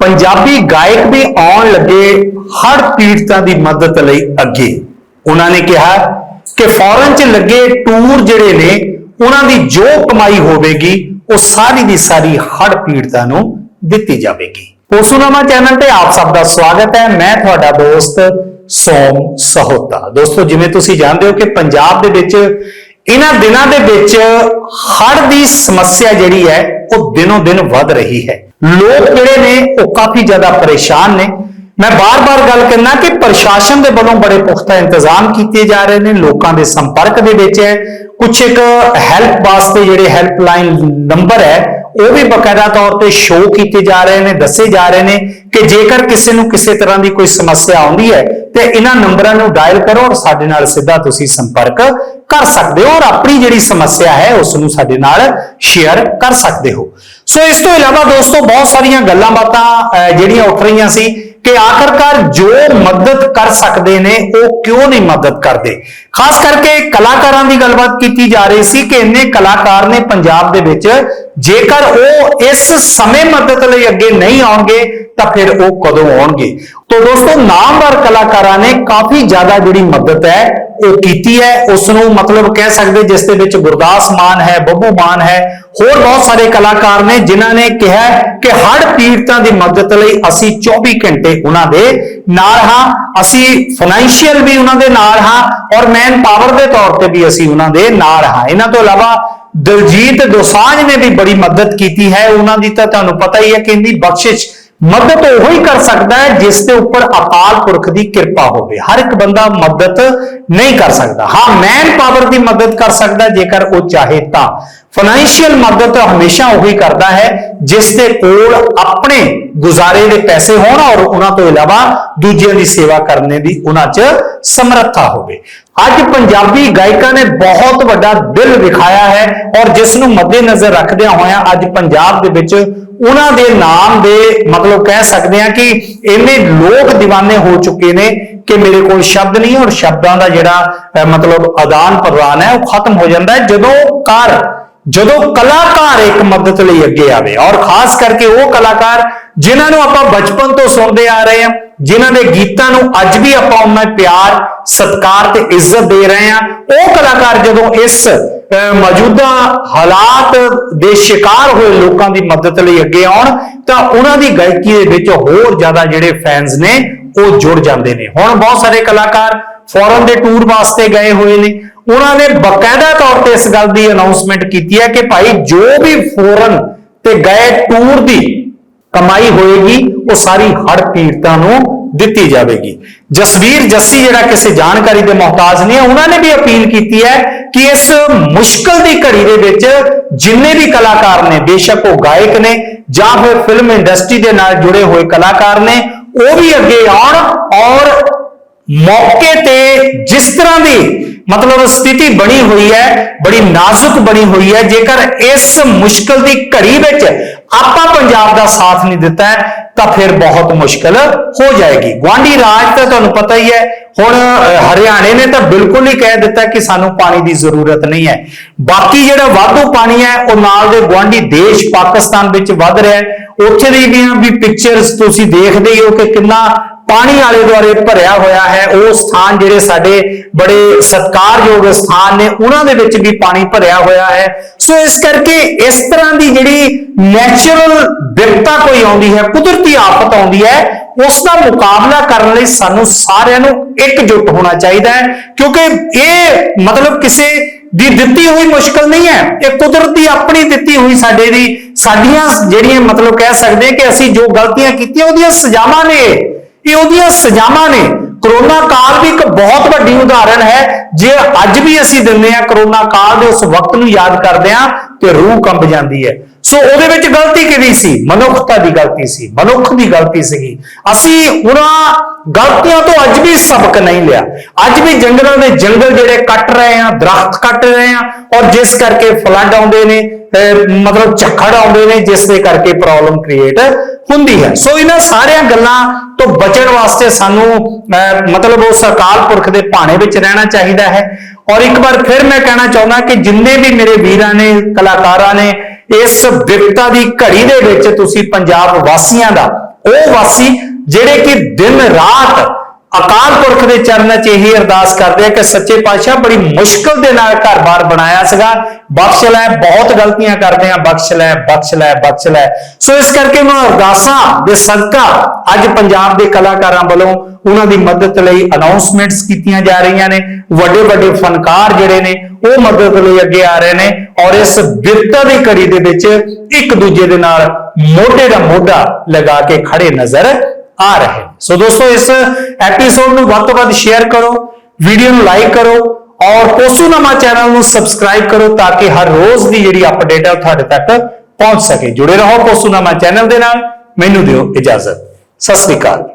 ਪੰਜਾਬੀ ਗਾਇਕ ਵੀ ਆਉਣ ਲੱਗੇ ਹੜ ਪੀੜਤਾਂ ਦੀ ਮਦਦ ਲਈ ਅੱਗੇ। ਉਹਨਾਂ ਨੇ ਕਿਹਾ ਕਿ ਫੌਰਨ 'ਚ ਲੱਗੇ ਟੂਰ ਜਿਹੜੇ ਨੇ, ਉਹਨਾਂ ਦੀ ਜੋ ਕਮਾਈ ਹੋਵੇਗੀ, ਉਹ ਸਾਰੀ ਦੀ ਸਾਰੀ ਹੜ ਪੀੜਤਾਂ ਨੂੰ ਦਿੱਤੀ ਜਾਵੇਗੀ। ਪੋਸੂਨਾਮਾ ਚੈਨਲ ਤੇ ਆਪ ਸਭ ਦਾ ਸਵਾਗਤ ਹੈ। ਮੈਂ ਤੁਹਾਡਾ ਦੋਸਤ ਸੋਮ ਸਹੋਤਾ। ਦੋਸਤੋ, ਜਿਵੇਂ ਤੁਸੀਂ ਜਾਣਦੇ ਹੋ ਕਿ ਪੰਜਾਬ ਦੇ ਵਿੱਚ, ਇਹਨਾਂ ਦਿਨਾਂ ਦੇ ਵਿੱਚ ਹੜ੍ਹ ਦੀ ਸਮੱਸਿਆ ਜਿਹੜੀ ਹੈ, ਉਹ ਦਿਨੋਂ ਦਿਨ ਵੱਧ ਰਹੀ ਹੈ। ਲੋਕ ਜਿਹੜੇ ਨੇ ਉਹ ਕਾਫੀ ਜ਼ਿਆਦਾ ਪਰੇਸ਼ਾਨ ਨੇ। ਮੈਂ ਬਾਰ-ਬਾਰ ਗੱਲ ਕਰਨਾ ਕਿ ਪ੍ਰਸ਼ਾਸਨ ਦੇ ਵੱਲੋਂ ਬੜੇ ਪੁਖਤਾ ਇੰਤਜ਼ਾਮ ਕੀਤੇ ਜਾ ਰਹੇ ਨੇ, ਲੋਕਾਂ ਦੇ ਸੰਪਰਕ ਦੇ ਵਿੱਚ ਹੈ। ਕੁਝ ਇੱਕ ਹੈਲਪ ਵਾਸਤੇ ਜਿਹੜੇ ਹੈਲਪਲਾਈਨ ਨੰਬਰ ਹੈ, ਉਹ ਵੀ ਬਕਾਇਦਾ ਤੌਰ ਤੇ ਸ਼ੋਅ ਕੀਤੇ ਜਾ ਰਹੇ ਨੇ, ਦੱਸੇ ਜਾ ਰਹੇ ਨੇ ਕਿ ਜੇਕਰ ਕਿਸੇ ਨੂੰ ਕਿਸੇ ਤਰ੍ਹਾਂ ਦੀ ਕੋਈ ਸਮੱਸਿਆ ਆਉਂਦੀ ਹੈ ਤੇ ਇਹਨਾਂ ਨੰਬਰਾਂ ਨੂੰ ਡਾਇਲ ਕਰੋ ਔਰ ਸਾਡੇ ਨਾਲ ਸਿੱਧਾ ਤੁਸੀਂ ਸੰਪਰਕ ਕਰ ਸਕਦੇ ਹੋ ਔਰ ਆਪਣੀ ਜਿਹੜੀ ਸਮੱਸਿਆ ਹੈ ਉਸ ਨੂੰ ਸਾਡੇ ਨਾਲ ਸ਼ੇਅਰ ਕਰ ਸਕਦੇ ਹੋ। ਸੋ ਇਸ ਤੋਂ ਇਲਾਵਾ ਦੋਸਤੋ ਬਹੁਤ ਸਾਰੀਆਂ ਗੱਲਾਂ ਬਾਤਾਂ ਜਿਹੜੀਆਂ ਉੱਠ ਰਹੀਆਂ ਸੀ ਕਿ ਆਖਰਕਾਰ ਜੋ ਮਦਦ ਕਰ ਸਕਦੇ ਨੇ, ਉਹ ਕਿਉਂ ਨਹੀਂ ਮਦਦ ਕਰਦੇ? ਖਾਸ ਕਰਕੇ ਕਲਾਕਾਰਾਂ ਦੀ ਗੱਲਬਾਤ ਕੀਤੀ ਜਾ ਰਹੀ ਸੀ ਕਿ ਇੰਨੇ ਕਲਾਕਾਰ ਨੇ ਪੰਜਾਬ ਦੇ ਵਿੱਚ, ਜੇਕਰ ਉਹ ਇਸ ਸਮੇਂ ਮਦਦ ਲਈ ਅੱਗੇ ਨਹੀਂ ਆਉਣਗੇ, ਤਾਂ ਫਿਰ ਉਹ ਕਦੋਂ ਆਉਣਗੇ? ਤੋਂ ਦੋਸਤੋ, ਨਾਮਵਰ ਕਲਾਕਾਰਾਂ ਨੇ ਕਾਫੀ ਜ਼ਿਆਦਾ ਜਿਹੜੀ ਮਦਦ ਹੈ ਉਹ ਕੀਤੀ ਹੈ ਉਸ ਨੂੰ ਮਤਲਬ ਕਹਿ ਸਕਦੇ ਜਿਸ ਦੇ ਵਿੱਚ ਗੁਰਦਾਸ ਮਾਨ ਹੈ, ਬੱਬੂ ਮਾਨ ਹੈ, ਹੋਰ ਬਹੁਤ ਸਾਰੇ ਕਲਾਕਾਰ ਨੇ ਜਿਨ੍ਹਾਂ ਨੇ ਕਿਹਾ ਕਿ ਹੜ੍ਹ ਪੀੜਤਾਂ ਦੀ ਮਦਦ ਲਈ ਅਸੀਂ 24 ਘੰਟੇ ਉਹਨਾਂ ਦੇ ਨਾਲ ਹਾਂ, ਅਸੀਂ ਫਾਈਨੈਂਸ਼ੀਅਲ ਵੀ ਉਹਨਾਂ ਦੇ ਨਾਲ ਹਾਂ ਔਰ ਮੈਨ ਪਾਵਰ ਦੇ ਤੌਰ ਤੇ ਵੀ ਅਸੀਂ ਉਹਨਾਂ ਦੇ ਨਾਲ ਹਾਂ। ਇਹਨਾਂ ਤੋਂ ਇਲਾਵਾ ਦਲਜੀਤ ਦੋਸਾਂਝ ਨੇ ਵੀ ਬੜੀ ਮਦਦ ਕੀਤੀ ਹੈ। ਉਹਨਾਂ ਦੀ ਤਾਂ ਤੁਹਾਨੂੰ ਪਤਾ ਹੀ ਹੈ ਕਿ ਇਹਦੀ ਬਖਸ਼ਿਸ਼ ਮਦਦ ਉਹ ਹੀ ਕਰ ਸਕਦਾ ਹੈ ਜਿਸ ਦੇ ਉੱਪਰ ਅਕਾਲ ਪੁਰਖ ਦੀ ਕਿਰਪਾ ਹੋਵੇ। ਹਰ ਇੱਕ ਬੰਦਾ ਮਦਦ ਨਹੀਂ ਕਰ ਸਕਦਾ। ਹਾਂ ਮੈਨ ਪਾਵਰ ਦੀ ਮਦਦ ਕਰ ਸਕਦਾ ਜੇਕਰ ਉਹ ਚਾਹੇ ਤਾਂ। ਫਾਈਨੈਂਸ਼ੀਅਲ ਮਦਦ ਹਮੇਸ਼ਾ ਉਹੀ ਕਰਦਾ ਹੈ, ਜਿਸ ਦੇ ਕੋਲ ਆਪਣੇ ਗੁਜ਼ਾਰੇ ਦੇ ਪੈਸੇ ਹੋਣ ਔਰ ਉਹਨਾਂ ਤੋਂ ਇਲਾਵਾ ਦੂਜਿਆਂ ਦੀ ਸੇਵਾ ਕਰਨ ਦੀ ਉਹਨਾਂ 'ਚ ਸਮਰੱਥਾ ਹੋਵੇ। ਅੱਜ ਪੰਜਾਬੀ ਗਾਇਕਾਂ ਨੇ ਬਹੁਤ ਵੱਡਾ ਦਿਲ ਵਿਖਾਇਆ ਹੈ ਔਰ ਜਿਸ ਨੂੰ ਮੱਦੇਨਜ਼ਰ ਰੱਖਦਿਆਂ ਹੋਇਆਂ ਅੱਜ ਪੰਜਾਬ ਦੇ ਵਿੱਚ ਉਹਨਾਂ ਦੇ ਨਾਮ ਦੇ ਮਤਲਬ ਕਹਿ ਸਕਦੇ ਆ ਕਿ ਇੰਨੇ ਲੋਕ دیਵਾਨੇ ਹੋ ਚੁੱਕੇ ਨੇ ਕਿ ਮੇਰੇ ਕੋਲ ਸ਼ਬਦ ਨਹੀਂ ਔਰ ਸ਼ਬਦਾਂ ਦਾ ਜਿਹੜਾ ਮਤਲਬ ਆਦਾਨ ਪ੍ਰਦਾਨ ਹੈ, ਉਹ ਖਤਮ ਹੋ ਜਾਂਦਾ ਹੈ ਜਦੋਂ ਕਰ ਜਦੋਂ ਕਲਾਕਾਰ ਇੱਕ ਮਦਦ ਲਈ ਅੱਗੇ ਆਵੇ। ਔਰ ਖਾਸ ਕਰਕੇ ਉਹ ਕਲਾਕਾਰ ਜਿਨ੍ਹਾਂ ਨੂੰ ਆਪਾਂ ਬਚਪਨ ਤੋਂ ਸੁਣਦੇ ਆ ਰਹੇ ਹਾਂ, ਜਿਨ੍ਹਾਂ ਦੇ ਗੀਤਾਂ ਨੂੰ ਅੱਜ ਵੀ ਆਪਾਂ ਉਹਨਾਂ ਪਿਆਰ, ਸਤਿਕਾਰ ਤੇ ਇੱਜ਼ਤ ਦੇ ਰਹੇ ਹਾਂ, ਉਹ ਕਲਾਕਾਰ ਜਦੋਂ ਇਸ ਮੌਜੂਦਾ ਹਾਲਾਤ ਦੇ ਸ਼ਿਕਾਰ ਹੋਏ ਲੋਕਾਂ ਦੀ ਮਦਦ ਲਈ ਅੱਗੇ ਆਉਣ, ਤਾਂ ਉਹਨਾਂ ਦੀ ਗਾਇਕੀ ਦੇ ਵਿੱਚ ਹੋਰ ਜ਼ਿਆਦਾ ਜਿਹੜੇ ਫੈਨਸ ਨੇ, ਉਹ ਜੁੜ ਜਾਂਦੇ ਨੇ। ਹੁਣ ਬਹੁਤ ਸਾਰੇ ਕਲਾਕਾਰ ਫੋਰਨ ਦੇ ਟੂਰ ਵਾਸਤੇ ਗਏ ਹੋਏ ਨੇ। ਉਹਨਾਂ ਨੇ ਬਕਾਇਦਾ ਤੌਰ ਤੇ ਇਸ ਗੱਲ ਦੀ ਅਨਾਉਂਸਮੈਂਟ ਕੀਤੀ ਹੈ ਕਿ ਭਾਈ, ਜੋ ਵੀ ਫੋਰਨ ਤੇ ਗਏ ਟੂਰ ਦੀ ਕਮਾਈ ਹੋਏਗੀ, ਉਹ ਸਾਰੀ ਹੜ ਪੀੜਤਾਂ ਨੂੰ ਦਿੱਤੀ ਜਾਵੇਗੀ। ਜਸਵੀਰ ਜੱਸੀ ਜਿਹੜਾ ਕਿਸੇ ਜਾਣਕਾਰੀ ਦੇ ਮੁਹਤਾਜ ਨਹੀਂ ਉਹਨਾਂ ਨੇ ਵੀ ਅਪੀਲ ਕੀਤੀ ਹੈ ਕਿ ਇਸ ਮੁਸ਼ਕਲ ਦੀ ਘੜੀ ਦੇ ਵਿੱਚ ਜਿੰਨੇ ਵੀ ਕਲਾਕਾਰ ਨੇ, ਬੇਸ਼ੱਕ ਉਹ ਗਾਇਕ ਨੇ ਜਾਂ ਫਿਰ ਫਿਲਮ ਇੰਡਸਟਰੀ ਦੇ ਨਾਲ ਜੁੜੇ ਹੋਏ ਕਲਾਕਾਰ ਨੇ, ਉਹ ਵੀ ਅੱਗੇ ਆਉਣ ਔਰ ਮੌਕੇ ਤੇ ਜਿਸ ਤਰ੍ਹਾਂ ਦੀ ਮਤਲਬ ਸਥਿਤੀ ਬਣੀ ਹੋਈ ਹੈ, ਬੜੀ ਨਾਜ਼ੁਕ ਬਣੀ ਹੋਈ ਹੈ, ਜੇਕਰ ਇਸ ਮੁਸ਼ਕਲ ਦੀ ਘੜੀ ਵਿੱਚ ਆਪਾਂ ਪੰਜਾਬ ਦਾ ਸਾਥ ਨਹੀਂ ਦਿੱਤਾ ਤਾਂ ਫਿਰ ਬਹੁਤ ਮੁਸ਼ਕਲ ਹੋ ਜਾਏਗੀ। ਗਵਾਂਢੀ ਰਾਜ ਤਾਂ ਤੁਹਾਨੂੰ ਪਤਾ ਹੀ ਹੈ, ਹੁਣ ਹਰਿਆਣੇ ਨੇ ਤਾਂ ਬਿਲਕੁਲ ਹੀ ਕਹਿ ਦਿੱਤਾ ਕਿ ਸਾਨੂੰ ਪਾਣੀ ਦੀ ਜ਼ਰੂਰਤ ਨਹੀਂ ਹੈ। ਬਾਕੀ ਜਿਹੜਾ ਵਾਧੂ ਪਾਣੀ ਹੈ, ਉਹ ਨਾਲ ਦੇ ਗਵਾਂਢੀ ਦੇਸ਼ ਪਾਕਿਸਤਾਨ ਵਿੱਚ ਵੱਧ ਰਿਹਾ ਹੈ। ਉੱਥੇ ਦੀ ਵੀ ਵੀ ਪਿਕਚਰਸ ਤੁਸੀਂ ਦੇਖਦੇ ਹੀ ਹੋ ਕਿ ਕਿੰਨਾ ਪਾਣੀ ਆਲੇ ਦੁਆਲੇ ਭਰਿਆ ਹੋਇਆ ਹੈ, ਉਹ ਸਥਾਨ ਜਿਹੜੇ ਸਾਡੇ ਬੜੇ ਸਤਿਕਾਰਯੋਗ ਸਥਾਨ ਨੇ, ਉਹਨਾਂ ਦੇ ਵਿੱਚ ਵੀ ਪਾਣੀ ਭਰਿਆ ਹੋਇਆ ਹੈ। ਸੋ ਇਸ ਕਰਕੇ ਇਸ ਤਰ੍ਹਾਂ ਦੀ ਜਿਹੜੀ ਨੈਚੁਰਲ ਵਿਪਤਾ ਕੋਈ ਆਉਂਦੀ ਹੈ, ਕੁਦਰਤੀ ਆਫਤ ਆਉਂਦੀ ਹੈ, ਉਸ ਦਾ ਮੁਕਾਬਲਾ ਕਰਨ ਲਈ ਸਾਨੂੰ ਸਾਰਿਆਂ ਨੂੰ ਇਕਜੁੱਟ ਹੋਣਾ ਚਾਹੀਦਾ ਹੈ, ਕਿਉਂਕਿ ਇਹ ਮਤਲਬ ਕਿਸੇ ਦੀ ਦਿੱਤੀ ਹੋਈ ਮੁਸ਼ਕਲ ਨਹੀਂ ਹੈ, ਇਹ ਕੁਦਰਤ ਦੀ ਆਪਣੀ ਦਿੱਤੀ ਹੋਈ ਸਾਡੇ ਦੀ, ਸਾਡੀਆਂ ਜਿਹੜੀਆਂ ਮਤਲਬ ਕਹਿ ਸਕਦੇ ਕਿ ਅਸੀਂ ਜੋ ਗਲਤੀਆਂ ਕੀਤੀਆਂ, ਉਹਦੀਆਂ ਸਜ਼ਾਵਾਂ ਨੇ। ਇਹ ਉਹਦੀਆਂ ਸਜ਼ਾਵਾਂ ਨੇ। ਕਰੋਨਾ ਕਾਲ ਵੀ ਇੱਕ ਬਹੁਤ ਵੱਡੀ ਉਦਾਹਰਣ ਹੈ। ਜੇ ਅੱਜ ਵੀ ਅਸੀਂ ਦਿੰਦੇ ਆ ਕਰੋਨਾ ਕਾਲ ਦੇ ਉਸ ਵਕਤ ਨੂੰ ਯਾਦ ਕਰਦੇ ਆ ਤੇ ਰੂਹ ਕੰਬ ਜਾਂਦੀ ਹੈ। ਸੋ ਉਹਦੇ ਵਿੱਚ ਗਲਤੀ ਕਿਹਦੀ ਸੀ? ਮਨੁੱਖਤਾ ਦੀ ਗਲਤੀ ਸੀ। ਮਨੁੱਖ ਦੀ ਗਲਤੀ ਸੀਗੀ। ਅਸੀਂ ਉਹਨਾਂ ਗਲਤੀਆਂ ਤੋਂ ਅੱਜ ਵੀ ਸਬਕ ਨਹੀਂ ਲਿਆ। ਅੱਜ ਵੀ ਜੰਗਲਾਂ ਦੇ ਜੰਗਲ ਜਿਹੜੇ ਕੱਟ ਰਹੇ ਆ ਦਰਖਤ ਕੱਟ ਰਹੇ ਆ ਔਰ ਜਿਸ ਕਰਕੇ ਫਲੱਡ ਆਉਂਦੇ ਨੇ, ਅਹ ਮਤਲਬ ਝੱਖੜ ਆਉਂਦੇ ਨੇ, ਜਿਸ ਦੇ ਕਰਕੇ ਪ੍ਰੋਬਲਮ ਕ੍ਰੀਏਟ ਹੁੰਦੀ ਹੈ। ਸੋ ਇਹਨਾਂ ਸਾਰੀਆਂ ਗੱਲਾਂ ਤੋਂ ਬਚਣ ਵਾਸਤੇ ਸਾਨੂੰ ਅਹ, ਮਤਲਬ ਉਸ ਅਕਾਲ ਪੁਰਖ ਦੇ ਭਾਣੇ ਵਿੱਚ ਰਹਿਣਾ ਚਾਹੀਦਾ ਹੈ। ਔਰ ਇੱਕ ਵਾਰ ਫਿਰ ਮੈਂ ਕਹਿਣਾ ਚਾਹੁੰਦਾ ਕਿ ਜਿੰਨੇ ਵੀ ਮੇਰੇ ਵੀਰਾਂ ਨੇ ਕਲਾਕਾਰਾਂ ਨੇ ਇਸ ਵਿਪਤਾ ਦੀ ਘੜੀ ਦੇ ਵਿੱਚ ਤੁਸੀਂ ਪੰਜਾਬ ਵਾਸੀਆਂ ਦਾ ਉਹ ਵਾਸੀ ਜਿਹੜੇ ਕਿ ਦਿਨ ਰਾਤ ਅਕਾਲ ਪੁਰਖ ਦੇ ਚਰਨਾਂ 'ਚ ਇਹੀ ਅਰਦਾਸ ਕਰਦੇ ਆ ਕਿ ਸੱਚੇ ਪਾਤਸ਼ਾਹ ਬੜੀ ਮੁਸ਼ਕਲ ਦੇ ਨਾਲ ਘਰ-ਬਾਰ ਬਣਾਇਆ ਸੀਗਾ। ਬਖਸ਼ ਲੈ, ਬਹੁਤ ਗਲਤੀਆਂ ਕਰਦੇ ਆ। ਬਖਸ਼ ਲੈ ਬਖਸ਼ ਲੈ ਬਖਸ਼ ਲੈ। ਸੋ ਇਸ ਕਰਕੇ ਉਹਨਾਂ ਅਰਦਾਸਾਂ ਦੇ ਸਦਕਾ ਅੱਜ ਪੰਜਾਬ ਦੇ ਕਲਾਕਾਰਾਂ ਵੱਲੋਂ ਉਹਨਾਂ ਦੀ ਮਦਦ ਲਈ ਅਨਾਉਂਸਮੈਂਟਸ ਕੀਤੀਆਂ ਜਾ ਰਹੀਆਂ ਨੇ। ਵੱਡੇ ਵੱਡੇ ਫਨਕਾਰ ਜਿਹੜੇ ਨੇ, ਉਹ ਮਦਦ ਲਈ ਅੱਗੇ ਆ ਰਹੇ ਨੇ ਔਰ ਇਸ ਬਿਰਤਾ ਦੀ ਕੜੀ ਦੇ ਵਿੱਚ ਇੱਕ ਦੂਜੇ ਦੇ ਨਾਲ ਮੋਢੇ ਦਾ ਮੋਢਾ ਲਗਾ ਕੇ ਖੜੇ ਨਜ਼ਰ ਆ ਰਹੇ ਸੋ ਦੋਸਤੋ ਇਸ ਐਪੀਸੋਡ ਨੂੰ ਵੱਧ ਤੋਂ ਵੱਧ ਸ਼ੇਅਰ ਕਰੋ ਵੀਡੀਓ ਨੂੰ ਲਾਈਕ ਕਰੋ ਔਰ ਕੋਸੂਨਾਮਾ ਚੈਨਲ ਨੂੰ ਸਬਸਕ੍ਰਾਈਬ ਕਰੋ ਤਾਂ ਕਿ ਹਰ ਰੋਜ਼ ਦੀ ਜਿਹੜੀ ਅਪਡੇਟ ਹੈ ਉਹ ਤੁਹਾਡੇ ਤੱਕ ਪਹੁੰਚ ਸਕੇ ਜੁੜੇ ਰਹੋ ਕੋਸੂਨਾਮਾ ਚੈਨਲ ਦੇ ਨਾਲ ਮੈਨੂੰ ਦਿਓ ਇਜਾਜ਼ਤ ਸਤਿ ਸ੍ਰੀ ਅਕਾਲ